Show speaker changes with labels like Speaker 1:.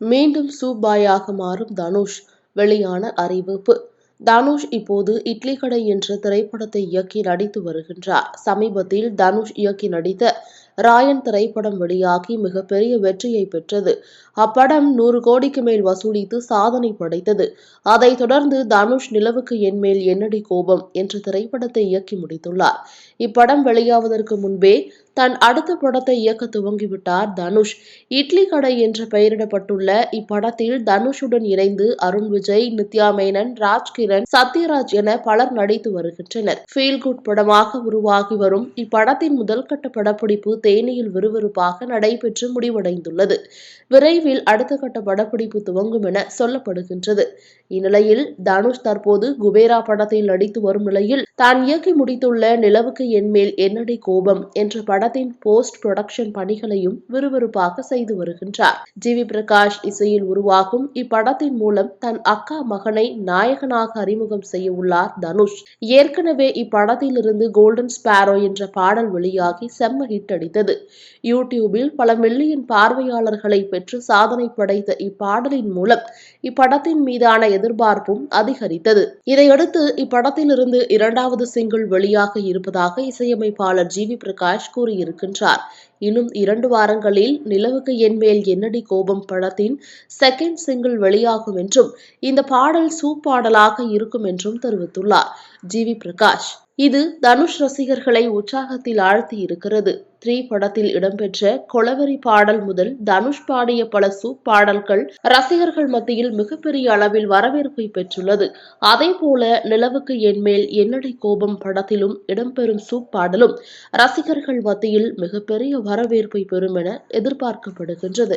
Speaker 1: மீண்டும் சூப்பாயாக மாறும் தனுஷ். வெளியான அறிவிப்பு. தனுஷ் இப்போது இட்லி கடை என்ற திரைப்படத்தை இயக்கி நடித்து வருகின்றார். சமீபத்தில் தனுஷ் இயக்கி நடித்த ராயன் திரைப்படம் வெளியாகி மிகப்பெரிய வெற்றியை பெற்றது. அப்படம் நூறு கோடிக்கு மேல் வசூலித்து சாதனை படைத்தது. அதைத் தொடர்ந்து தனுஷ் நிலவுக்கு என் மேல் என்னடி கோபம் என்ற திரைப்படத்தை இயக்கி முடித்துள்ளார். இப்படம் வெளியாவதற்கு முன்பே தன் அடுத்த படத்தை இயக்க துவங்கிவிட்டார் தனுஷ். இட்லி கடை என்று பெயரிடப்பட்டுள்ள இப்படத்தில் தனுஷுடன் இணைந்து அருண் விஜய் நித்யா மேனன் ராஜ்கிரண் சத்யராஜ் என பலர் நடித்து வருகின்றனர். ஃபீல் குட் படமாக உருவாகி வரும் இப்படத்தின் முதல்கட்ட படப்பிடிப்பு தேனியில் விறுவிறுப்பாக நடைபெற்று முடிவடைந்துள்ளது. விரைவில் அடுத்த கட்ட படப்பிடிப்பு துவங்கும் என சொல்லப்படுகின்றது. இந்நிலையில் தனுஷ் தற்போது குபேரா படத்தில் நடித்து வரும் நிலையில் தான் இயக்கி முடித்துள்ள நிலவுக்கு என்மேல் என்னடி கோபம் என்ற படத்தின் போஸ்ட் புரொடக்ஷன் பணிகளையும் விறுவிறுப்பாக செய்து வருகின்றார். ஜி வி பிரகாஷ் இசையில் உருவாகும் இப்படத்தின் மூலம் தன் அக்கா மகனை நாயகனாக அறிமுகம் செய்ய உள்ளார் தனுஷ். ஏற்கனவே இப்படத்திலிருந்து கோல்டன் ஸ்பாரோ என்ற பாடல் வெளியாகி செம்ம ஹிட் அடித்தது யூடியூபில் பல மில்லியன் பார்வையாளர்களை பெற்று சாதனை படைத்த இப்பாடலின் மூலம் இப்படத்தின் மீதான எதிர்பார்ப்பும் அதிகரித்தது. இதையடுத்து இப்படத்திலிருந்து இரண்டாவது சிங்கிள் வெளியாக இருப்பதாக இசையமைப்பாளர் ஜி. வி. பிரகாஷ் கூறியிருக்கின்றார். இன்னும் இரண்டு வாரங்களில் நிலவுக்கு என் மேல் என்னடி கோபம் படத்தின் செகண்ட் சிங்கிள் வெளியாகும் என்றும் இந்த பாடல் சூப்பாடலாக இருக்கும் என்றும் தெரிவித்துள்ளார் ஜி. வி. பிரகாஷ். இது தனுஷ் ரசிகர்களை உற்சாகத்தில் ஆழ்த்தி இருக்கிறது. த்ரீ படத்தில் இடம்பெற்ற கொலவெறி பாடல் முதல் தனுஷ் பாடிய பல சூப் பாடல்கள் ரசிகர்கள் மத்தியில் மிகப்பெரிய அளவில் வரவேற்பை பெற்றுள்ளது. அதே போல நிலவுக்கு என்மேல் என்னடி கோபம் படத்திலும் இடம்பெறும் சூப் பாடலும் ரசிகர்கள் மத்தியில் மிகப்பெரிய வரவேற்பை பெறும் என எதிர்பார்க்கப்படுகின்றது.